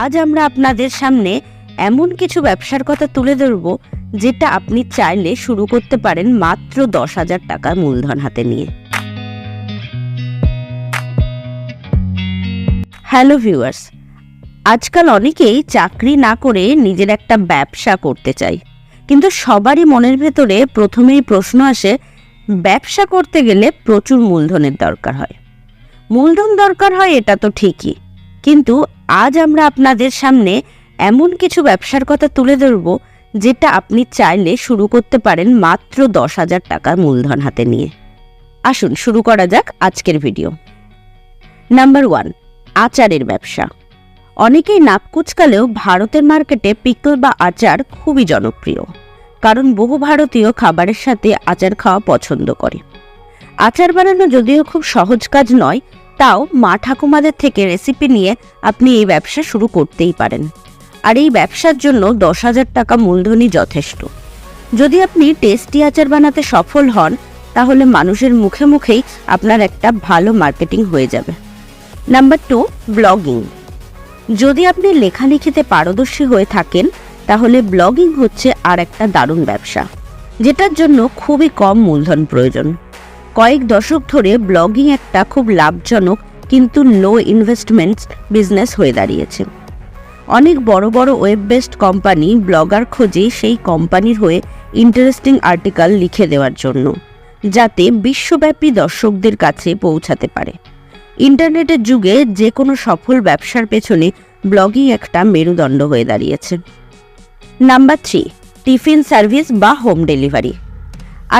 আজ আমরা আপনাদের সামনে এমন কিছু ব্যবসার কথা তুলে ধরব, যেটা আপনি চাইলে শুরু করতে পারেন মাত্র দশ হাজার টাকার মূলধন হাতে নিয়ে। হ্যালো ভিউয়ার্স, আজকাল অনেকেই চাকরি না করে নিজের একটা ব্যবসা করতে চায়। কিন্তু সবারই মনের ভেতরে প্রথমেই প্রশ্ন আসে, ব্যবসা করতে গেলে প্রচুর মূলধনের দরকার হয়। মূলধন দরকার হয় এটা তো ঠিকই, কিন্তু আজ আমরা আপনাদের সামনে এমন কিছু ব্যবসার কথা তুলে ধরব, যেটা আপনি চাইলে শুরু করতে পারেন মাত্র দশ হাজার টাকার মূলধন হাতে নিয়ে। আসুন, শুরু করা যাক আজকের ভিডিও। নাম্বার ওয়ান, আচারের ব্যবসা। অনেকেই নাক কুচকালেও ভারতের মার্কেটে পিকল বা আচার খুবই জনপ্রিয়, কারণ বহু ভারতীয় খাবারের সাথে আচার খাওয়া পছন্দ করে। আচার বানানো যদিও খুব সহজ কাজ নয় তাও মা ঠাকুমাদের থেকে রেসিপি নিয়ে আপনি এই ব্যবসা শুরু করতেই পারেন। আর এই ব্যবসার জন্য দশ হাজার টাকা মূলধনই যথেষ্ট। যদি আপনি টেস্টি আচার বানাতে সফল হন, তাহলে মানুষের মুখে মুখেই আপনার একটা ভালো মার্কেটিং হয়ে যাবে। নাম্বার টু ব্লগিং যদি আপনি লেখালেখিতে পারদর্শী হয়ে থাকেন, তাহলে ব্লগিং হচ্ছে আর একটা দারুণ ব্যবসা, যেটার জন্য খুবই কম মূলধন প্রয়োজন। কয়েক দশক ধরে ব্লগিং একটা খুব লাভজনক কিন্তু লো ইনভেস্টমেন্টস বিজনেস হয়ে দাঁড়িয়েছে। অনেক বড় বড় ওয়েব বেসড কোম্পানি ব্লগার খোঁজে সেই কোম্পানির হয়ে ইন্টারেস্টিং আর্টিকেল লিখে দেওয়ার জন্য, যাতে বিশ্বব্যাপী দর্শকদের কাছে পৌঁছাতে পারে। ইন্টারনেটের যুগে যে কোনো সফল ব্যবসার পেছনে ব্লগিং একটা মেরুদণ্ড হয়ে দাঁড়িয়েছে। নাম্বার থ্রি টিফিন সার্ভিস বা হোম ডেলিভারি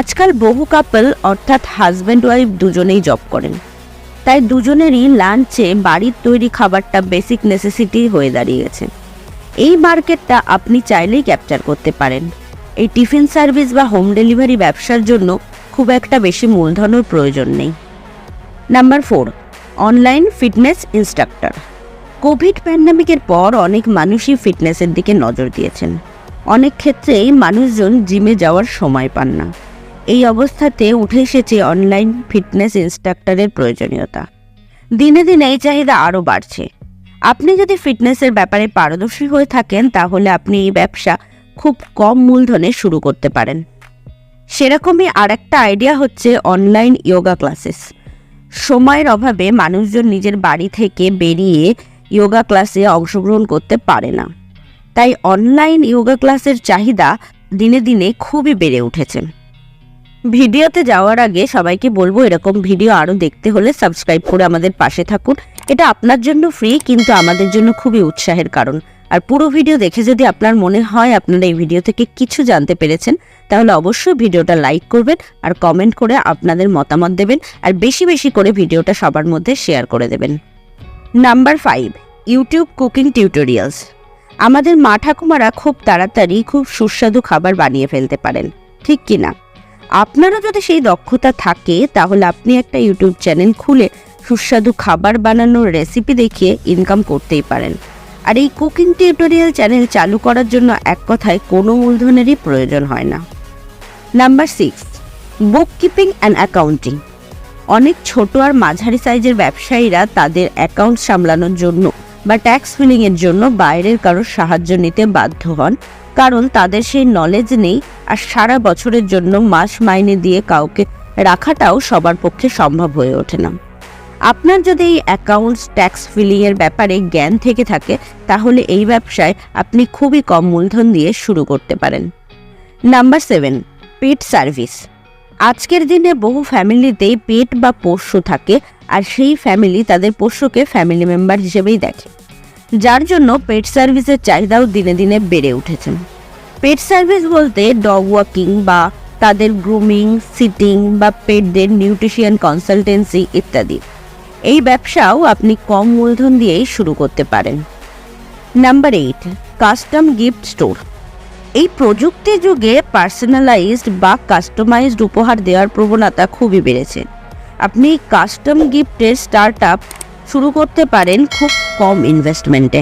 আজকাল বহু কাপল অর্থাৎ হাজব্যান্ড ওয়াইফ দুজনেই জব করেন। তাই দুজনেরই লাঞ্চে বাড়ির তৈরি খাবারটা বেসিক নেসেসিটি হয়ে দাঁড়িয়েছে। এই মার্কেটটা আপনি চাইলেই ক্যাপচার করতে পারেন। এই টিফিন সার্ভিস বা হোম ডেলিভারি ব্যবসার জন্য খুব একটা বেশি মূলধনের প্রয়োজন নেই। Number four online fitness instructor covid প্যান্ডামিকের পর অনেক মানুষই ফিটনেসের দিকে নজর দিয়েছেন। অনেক ক্ষেত্রেই মানুষজন জিমে যাওয়ার সময় পান না। এই অবস্থাতে উঠে এসেছে অনলাইন ফিটনেস ইনস্ট্রাক্টরের প্রয়োজনীয়তা। দিনে দিনে এই চাহিদা আরও বাড়ছে। আপনি যদি ফিটনেসের ব্যাপারে পারদর্শী হয়ে থাকেন, তাহলে আপনি এই ব্যবসা খুব কম মূলধনে শুরু করতে পারেন। সেরকমই আরেকটা আইডিয়া হচ্ছে অনলাইন যোগা ক্লাসেস সময়ের অভাবে মানুষজন নিজের বাড়ি থেকে বেরিয়ে যোগা ক্লাসে অংশগ্রহণ করতে পারে না। তাই অনলাইন যোগা ক্লাসের চাহিদা দিনে দিনে খুবই বেড়ে উঠেছে। ভিডিওতে যাওয়ার আগে সবাইকে বলব, এরকম ভিডিও আরও দেখতে হলে সাবস্ক্রাইব করে আমাদের পাশে থাকুন। এটা আপনার জন্য ফ্রি কিন্তু আমাদের জন্য খুবই উৎসাহের কারণ। আর পুরো ভিডিও দেখে যদি আপনার মনে হয় আপনারা এই ভিডিও থেকে কিছু জানতে পেরেছেন, তাহলে অবশ্যই ভিডিওটা লাইক করবেন আর কমেন্ট করে আপনাদের মতামত দেবেন আর বেশি বেশি করে ভিডিওটা সবার মধ্যে শেয়ার করে দেবেন। Number five YouTube cooking tutorials আমাদের মা ঠাকুমারা খুব তাড়াতাড়ি খুব সুস্বাদু খাবার বানিয়ে ফেলতে পারেন, ঠিক কি না আপনারও যদি সেই দক্ষতা থাকে, তাহলে আপনি একটা ইউটিউব চ্যানেল খুলে সুস্বাদু খাবার বানানোর রেসিপি দেখিয়ে ইনকাম করতেই পারেন। আর এই কুকিং টিউটোরিয়াল চ্যানেল চালু করার জন্য এক কথায় কোনো মূলধনেরই প্রয়োজন হয় না। Number six book keeping and accounting অনেক ছোট আর মাঝারি সাইজের ব্যবসায়ীরা তাদের অ্যাকাউন্ট সামলানোর জন্য বা ট্যাক্স ফিলিংয়ের জন্য বাইরের কারোর সাহায্য নিতে বাধ্য হন, কারণ তাদের সেই নলেজ নেই আর সারা বছরের জন্য মাস মাইনে দিয়ে কাউকে রাখাটাও সবার পক্ষে সম্ভব হয়ে ওঠে না। আপনার যদি এই অ্যাকাউন্টস ট্যাক্স ফিলিংয়ের ব্যাপারে জ্ঞান থেকে থাকে, তাহলে এই ব্যবসায় আপনি খুবই কম মূলধন দিয়ে শুরু করতে পারেন। নাম্বার সেভেন পেট সার্ভিস আজকের দিনে বহু ফ্যামিলিতেই পেট বা পোষ্য থাকে আর সেই ফ্যামিলি তাদের পোষ্যকে ফ্যামিলি মেম্বার হিসেবেই দেখে। যার জন্য পেট সার্ভিসের চাহিদাও দিনে দিনে বেড়ে উঠেছে। পেট সার্ভিস বলতে ডগ ওয়াকিং বা তাদের গ্রুমিং সিটিং বা পেটদের নিউট্রিশিয়ান কনসালটেন্সি ইত্যাদি। এই ব্যবসাও আপনি কম মূলধন দিয়েই শুরু করতে পারেন। Number eight custom gift store এই প্রযুক্তি যুগে পার্সোনালাইজড বা কাস্টমাইজড উপহার দেওয়ার প্রবণতা খুবই বেড়েছে। আপনি কাস্টম গিফটের স্টার্ট আপ শুরু করতে পারেন খুব কম ইনভেস্টমেন্টে